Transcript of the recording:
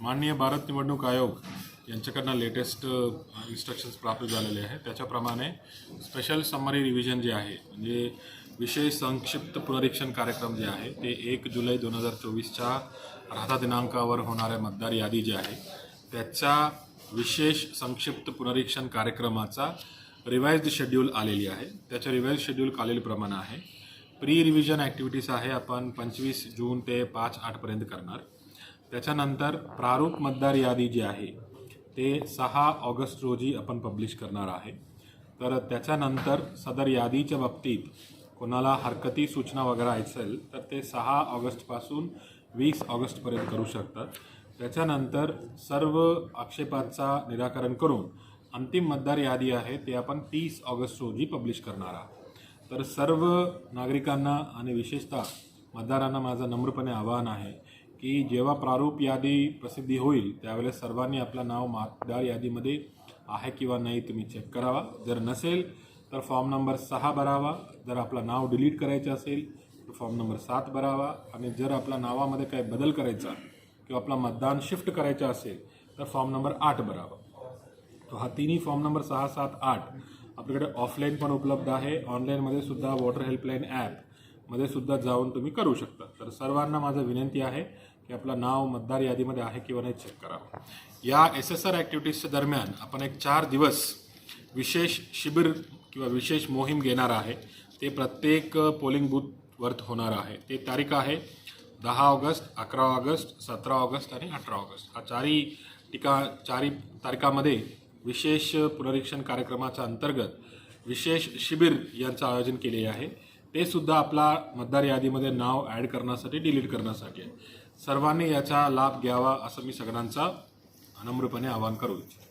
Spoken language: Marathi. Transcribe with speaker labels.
Speaker 1: माननीय भारत निवडणूक आयोग यांच्याकडनं लेटेस्ट इन्स्ट्रक्शन्स प्राप्त झालेले आहे त्याच्याप्रमाणे स्पेशल समरी रिव्हिजन जे आहे म्हणजे विशेष संक्षिप्त पुनरीक्षण कार्यक्रम जे आहे ते एक जुलै दोन हजार चोवीसच्या राहता दिनांकावर होणाऱ्या मतदार यादी जी आहे त्याच्या विशेष संक्षिप्त पुनरीक्षण कार्यक्रमाचा रिवाइज्ड शेड्यूल आलेली आहे. त्याच्या रिवाइज शेड्यूल खालीलप्रमाणे आहे. प्री रिव्हिजन ॲक्टिव्हिटीज आहे आपण पंचवीस जून ते पाच आठपर्यंत करणार. त्याच्यानंतर प्रारूप मतदार यादी जी आहे ते सहा ऑगस्ट रोजी आपण पब्लिश करणार आहे. तर त्याच्यानंतर सदर यादीच्या बाबतीत कोणाला हरकती सूचना वगैरे असेल तर ते सहा ऑगस्टपासून वीस ऑगस्टपर्यंत करू शकतात. त्याच्यानंतर सर्व आक्षेपाचा निराकरण करून अंतिम मतदार यादी आहे ते आपण तीस ऑगस्ट रोजी पब्लिश करणार आहोत. तर सर्व नागरिकांना आणि विशेषतः मतदारांना माझं नम्रपणे आवाहन आहे की जेव्हा प्रारूप यादी प्रसिद्धी होईल त्यावेळेस सर्वांनी आपलं नाव मतदार यादीमध्ये आहे किंवा नाही तुम्ही चेक करावा. जर नसेल तर फॉर्म नंबर सहा भरावा. जर आपलं नाव डिलीट करायचं असेल तर फॉर्म नंबर सात भरावा. आणि जर आपल्या नावामध्ये काही बदल करायचा किंवा आपला मतदान शिफ्ट करायचं असेल तर फॉर्म नंबर आठ भरावा. तो हा तिन्ही फॉर्म नंबर सहा सात आठ आपल्याकडे ऑफलाईन पण उपलब्ध आहे. ऑनलाईनमध्ये सुद्धा वॉटर हेल्पलाईन ॲप मध्ये सुद्धा जाऊन तुम्ही करू शकता. तर सर्वांना माझं विनंती आहे की आपलं नाव मतदार यादीमध्ये आहे किंवा नाही चेक करावं. या एस एस आर ॲक्टिव्हिटीजच्या दरम्यान आपण एक चार दिवस विशेष शिबिर किंवा विशेष मोहीम घेणार आहे. ते प्रत्येक पोलिंग बूथवर होणार आहे. ते तारीख आहे दहा ऑगस्ट अकरा ऑगस्ट सतरा ऑगस्ट आणि अठरा ऑगस्ट. हा चारही टिका चारही तारखामध्ये विशेष पुनरीक्षण कार्यक्रमाच्या अंतर्गत विशेष शिबिर यांचं आयोजन केले आहे. ते सुद्धा आपला मतदार यादीमध्ये नाव ॲड करण्यासाठी डिलीट करण्यासाठी. आहे सर्वांनी याचा लाभ घ्यावा असं मी सगळ्यांचा नम्रपणे आवाहन करू इच्छितो.